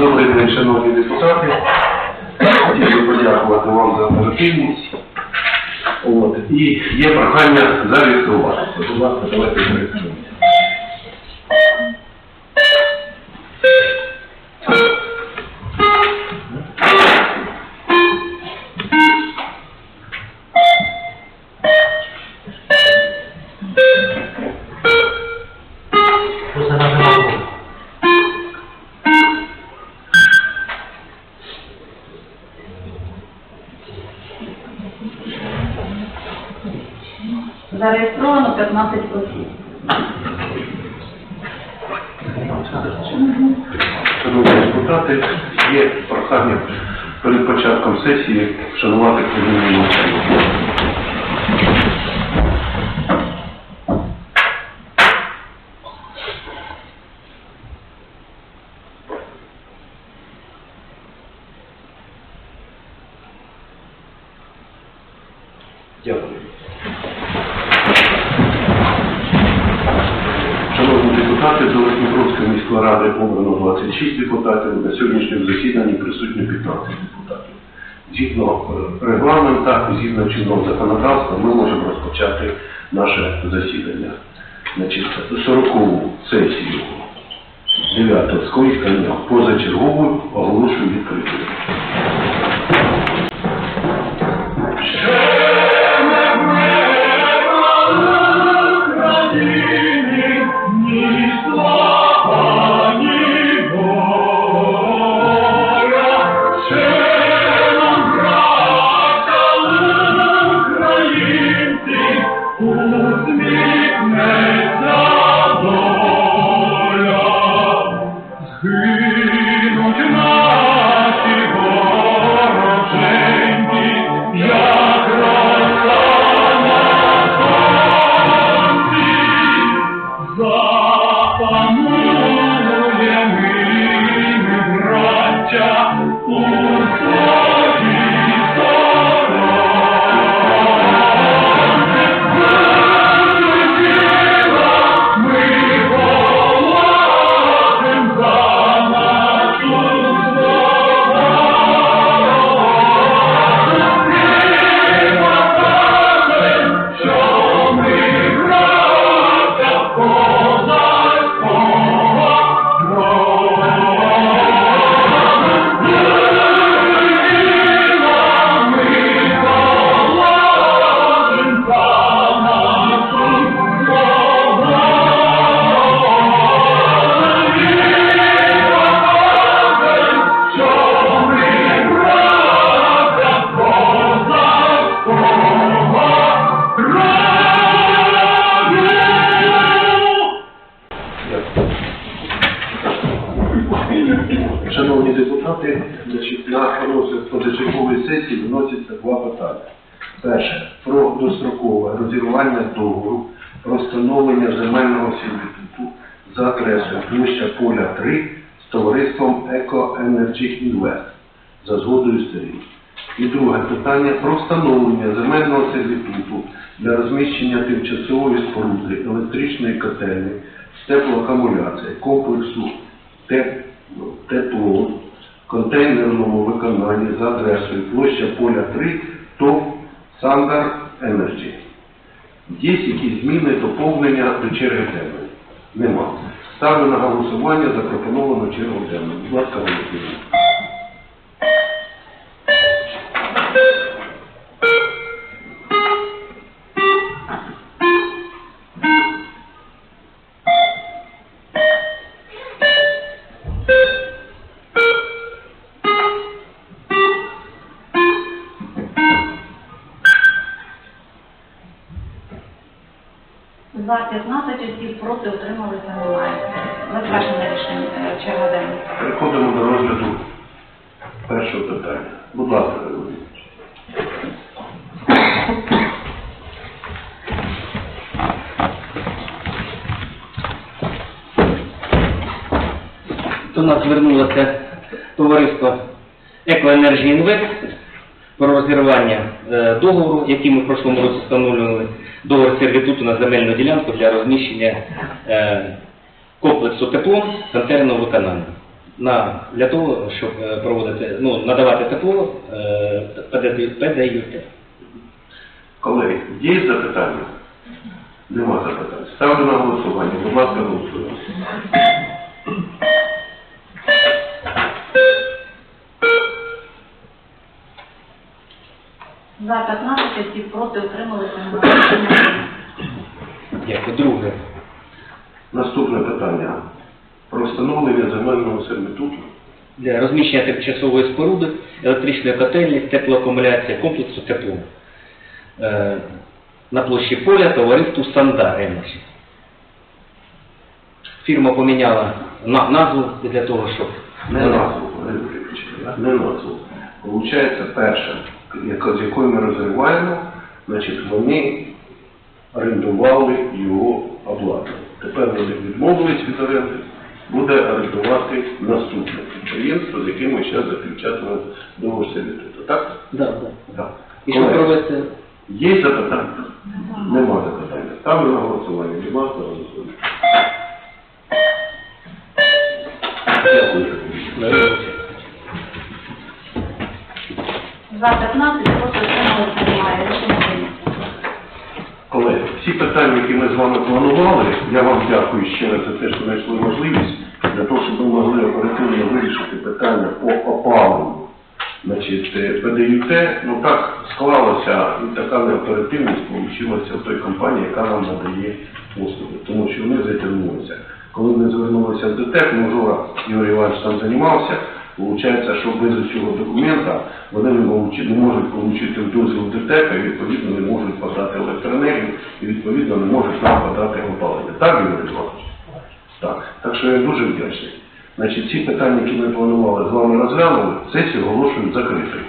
Добрий день, шановні депутати. Хотів би подякувати вам за оперативність. І є прохання зареєструватися. Будь ласка, давайте зареєструємо. Зареєстровано 15 осіб. Шановні депутати, є прохання перед початком сесії вшанувати хвилинну мовчання. Дякую. Шановні депутати, до Дніпровської міської ради обрано 26 депутатів. На сьогоднішньому засіданні присутні 15 депутатів. Згідно е, регламента, згідно чинного законодавства, ми можемо розпочати наше засідання. Значить, 40-ту сесію 9 скликання позачергову оголошую відкритою. Згинуть наші вороженьки, Шановні депутати, значить, на розгляд позачергової сесії виносяться два питання. Перше про дострокове розірвання договору про встановлення земельного сервітуту за адресою площа поля 3 з товариством Еко Energy Invest за згодою сторін. І друге питання про встановлення земельного сервітуту для розміщення тимчасової споруди електричної котельні з теплоакумуляції комплексу ТЕП тепло контейнерному виконанні за адресою площа поля 3 ТОВ Сандар Енерджі. Є якісь зміни, доповнення до черги денної? Нема. Ставлю на голосування запропоновану чергу денну. Будь ласка, голосуємо. За 15 осіб проти утрималися немає. Затверджене рішення черга денна. Переходимо до розгляду першого питання. Будь ласка, Григорій. До нас звернулося товариство Екоенерджі Інвест про розірвання е, договору, який ми в прошлому році встановлювали, договор сервітуту на земельну ділянку для розміщення е, комплексу тепло контейнерного виконання. на, для того, щоб е, проводити, ну, надавати тепло е, ПД- ПДЮТ. Колеги, є запитання? Нема запитань. Ставлю на голосування. Будь ласка, голосуємо. За 15 осіб проти немає. Дякую. Друге. Наступне питання. Про встановлення земельного сервітуту Для розміщення тимчасової споруди, електричної котельні, теплоакумуляція комплексу тепло. Е, на площі поля товариству Сандар МС. Фірма поміняла на, назву для того, щоб Не назву, не назву. Получається, перше, з якою ми розриваємо, значить, вони орендували його обладнання. Тепер вони відмовились від оренди, буде орендувати наступне підприємство, з яким ми зараз заключатимемо договор сервітуту. Так? Да, да. Так. І що провести? Є запитання? Нема запитання. Ставлю на голосування. Ласка, голосуємо. Дякую. За 15 проти немає. Рішення прийнято. Колеги, всі питання, які ми з вами планували, я вам дякую ще раз за те, що знайшли можливість для того, щоб ми могли оперативно вирішити питання по опаленню. Значить, е, ПДЮТ, ну так склалося, і така неоперативність вийшла в той компанії, яка нам надає послуги, тому що вони затягнулися. Коли ми звернулися в ДТЕК, ну, вчора Юрій Іванович там займався, Получається, що без цього документа вони не, можуть отримати дозвіл ДТЕК, і відповідно не можуть подати електроенергію, і відповідно не можуть нам подати опалення. Так, Юрій Іванович? Так. Так що я дуже вдячний. Значить, ці питання, які ми планували з вами розглянули, сесію оголошують закритою.